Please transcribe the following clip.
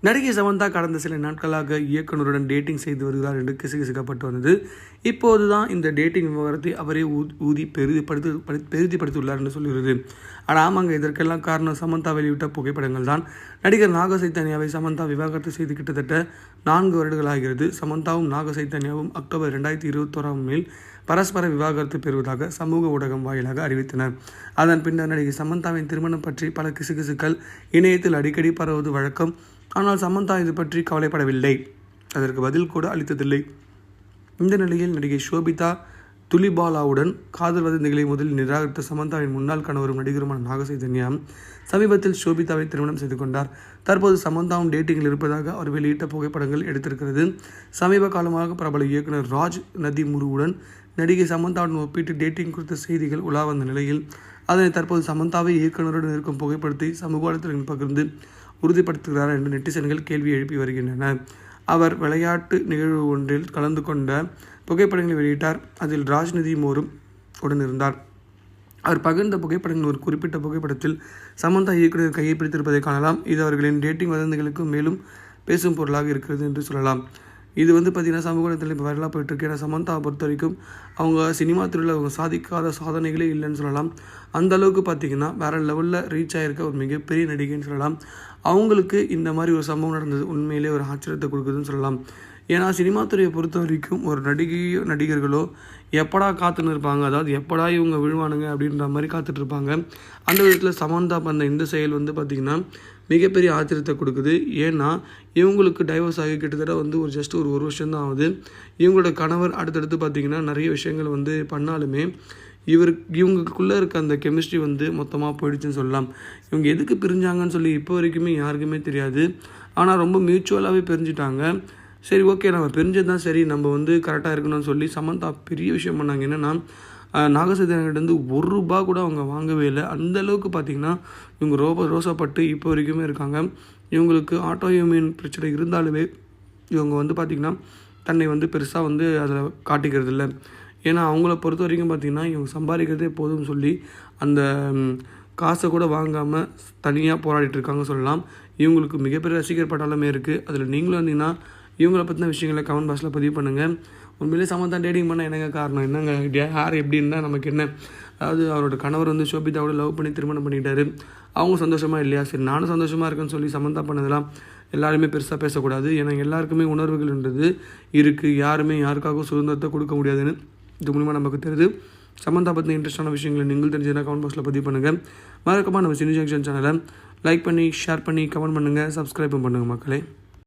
நடிகை சமந்தா கடந்த சில நாட்களாக இயக்குனருடன் டேட்டிங் செய்து வருகிறார் என்று கிசுகிசுக்கப்பட்டு வந்தது. இப்போது தான் இந்த டேட்டிங் விவகாரத்தை அவரே ஊ- ஊதி பெரிதிப்படுத்தி படி பெரிதிப்படுத்தியுள்ளார் என்று சொல்கிறது. ஆனால் ஆமாங்க இதற்கெல்லாம் காரணம் சமந்தா வெளியிட்ட புகைப்படங்கள் தான். நடிகர் நாக சைத்தன்யாவை சமந்தா விவாகரத்து செய்து கிட்டத்தட்ட நான்கு வருடங்கள் ஆகிறது. சமந்தாவும் நாக சைத்தன்யாவும் அக்டோபர் ரெண்டாயிரத்தி இருபத்தோராம் மேல் பரஸ்பர விவாகரத்து பெறுவதாக சமூக ஊடகம் வாயிலாக அறிவித்தனர் அதன் பின்னர் நடிகை சமந்தாவின் திருமணம் பற்றி பல கிசுகிசுக்கள் இணையத்தில் அடிக்கடி பரவுவது வழக்கம். ஆனால் சமந்தா இது பற்றி கவலைப்படவில்லை. அதற்கு பதில் கூட அளித்ததில்லை. இந்த நிலையில் நடிகை ஷோபிதா துலிபாலாவுடன் காதல் வதந்திகளை முதலில் நிராகரித்த சமந்தாவின் முன்னாள் கணவரும் நடிகருமான நாகசைதன்யா சமீபத்தில் ஷோபிதாவை திருமணம் செய்து கொண்டார். தற்போது சமந்தாவும் டேட்டிங்கில் இருப்பதாக அவர் வெளியிட்ட புகைப்படங்கள் எடுத்திருக்கிறது. சமீப காலமாக பிரபல இயக்குனர் ராஜ் நதி முருவுடன் நடிகை சமந்தாவுடன் ஒப்பிட்டு டேட்டிங் குறித்த செய்திகள் உலா வந்த நிலையில் அதனை தற்போது சமந்தாவை இயக்குனருடன் இருக்கும் புகைப்படத்தை சமூக வலைத்தளங்களில் பகிர்ந்து உறுதிப்படுத்துகிறார் என்று நெட்டிசன்கள் கேள்வி எழுப்பி வருகின்றனர் அவர் விளையாட்டு நிகழ்வு ஒன்றில் கலந்து கொண்ட புகைப்படங்களை வெளியிட்டார். அதில் ராஜ்நிதி மோரும் உடனிருந்தார். அவர் பகிர்ந்த புகைப்படங்கள் ஒரு குறிப்பிட்ட புகைப்படத்தில் சமந்தா இயக்குனர் கையை பிடித்திருப்பதை காணலாம். இது அவர்களின் டேட்டிங் வதந்திகளுக்கு மேலும் பேசும் பொருளாக இருக்கிறது என்று சொல்லலாம். இது வந்து பார்த்திங்கன்னா சமூக வலைத்தளத்தில் இப்போ வைரலாக போயிட்டுருக்கு. ஏன்னா சமந்தாவை பொறுத்த வரைக்கும் அவங்க சினிமா துறையில் அவங்க சாதிக்காத சாதனைகளே இல்லைன்னு சொல்லலாம். அந்த அளவுக்கு பார்த்திங்கன்னா வேறு லெவலில் ரீச் ஆகிருக்க ஒரு மிகப்பெரிய நடிகைன்னு சொல்லலாம். அவங்களுக்கு இந்த மாதிரி ஒரு சம்பவம் நடந்தது உண்மையிலே ஒரு ஆச்சரியத்தை கொடுக்குதுன்னு சொல்லலாம். ஏன்னா சினிமா துறையை பொறுத்த வரைக்கும் ஒரு நடிகையோ நடிகர்களோ எப்படா காத்துன்னு இருப்பாங்க அதாவது எப்படா இவங்க விழுவானுங்க? அப்படின்ற மாதிரி காத்துட்டு இருப்பாங்க அந்த விதத்தில் சமந்தா பண்ண இந்த செயல் வந்து பார்த்திங்கன்னா மிகப்பெரிய ஆச்சரியத்தை கொடுக்குது. ஏன்னா இவங்களுக்கு டைவர்ஸ் ஆகி கிட்டத்தட்ட வந்து ஒரு ஜஸ்ட் ஒரு ஒரு வருஷம் தான் ஆகுது. இவங்களோட கணவர் அடுத்தடுத்து பார்த்திங்கன்னா நிறைய விஷயங்கள் வந்து பண்ணாலுமே இவர் இவங்களுக்குள்ளே இருக்க அந்த கெமிஸ்ட்ரி வந்து மொத்தமாக போயிடுச்சுன்னு சொல்லலாம். இவங்க எதுக்கு பிரிஞ்சாங்கன்னு சொல்லி இப்போ வரைக்குமே யாருக்குமே தெரியாது. ஆனால் ரொம்ப மியூச்சுவலாகவே பிரிஞ்சுட்டாங்க. சரி ஓகே நம்ம தெரிஞ்சது தான் சரி. நம்ம வந்து கரெக்டாக இருக்கணும்னு சொல்லி சமந்தா பெரிய விஷயம் பண்ணாங்க. என்னென்னா நாகசேதனங்கிட்டேருந்து ஒரு ரூபா கூட அவங்க வாங்கவே இல்லை. அந்த அளவுக்கு பார்த்திங்கன்னா இவங்க ரோப ரோசாப்பட்டு இப்போ வரைக்குமே இருக்காங்க. இவங்களுக்கு ஆட்டோயூமின் பிரச்சனை இருந்தாலுமே இவங்க வந்து பார்த்திங்கன்னா தன்னை வந்து பெருசாக வந்து அதில் காட்டிக்கிறது இல்லை. ஏன்னா அவங்கள பொறுத்த வரைக்கும் பார்த்திங்கன்னா இவங்க சம்பாதிக்கிறதே போதும்னு சொல்லி அந்த காசை கூட வாங்காமல் தனியாக போராடிட்டு இருக்காங்க சொல்லலாம். இவங்களுக்கு மிகப்பெரிய ரசிகர் பட்டாலுமே இருக்குது அதில் நீங்களும் வந்தீங்கன்னா இவங்கள பற்றின விஷயங்களை கமெண்ட் பாக்ஸில் பதிவு பண்ணுங்கள் உண்மையிலே சமந்தா டேட்டிங் பண்ண என்னங்க காரணம் என்னங்க யார் எப்படி இருந்தால் நமக்கு என்ன? அதாவது அவரோட கணவர் வந்து சோபிதாவோட லவ் பண்ணி திருமணம் பண்ணிக்கிட்டாரு அவங்க சந்தோஷமாக இல்லையா? சரி நானும் சந்தோஷமாக இருக்கேன்னு சொல்லி சமந்தா பண்ணதெல்லாம் எல்லாருமே பெருசாக பேசக்கூடாது. ஏன்னா எல்லாருக்குமே உணர்வுகள்ன்றது இருக்குது யாருமே யாருக்காகவும் சுதந்திரத்தை கொடுக்க முடியாதுன்னு இது மூலிமா நமக்கு தெரியுது. சமந்தா பற்றின இன்ட்ரெஸ்டான விஷயங்களை நீங்கள் தெரிஞ்சதுன்னா கமெண்ட் பாக்ஸில் பதிவு பண்ணுங்கள் மறக்காமல் நம்ம சினி ஜங்ஷன் சேனலை லைக் பண்ணி ஷேர் பண்ணி கமெண்ட் பண்ணுங்கள் சப்ஸ்கிரைபும் பண்ணுங்கள் மக்களே.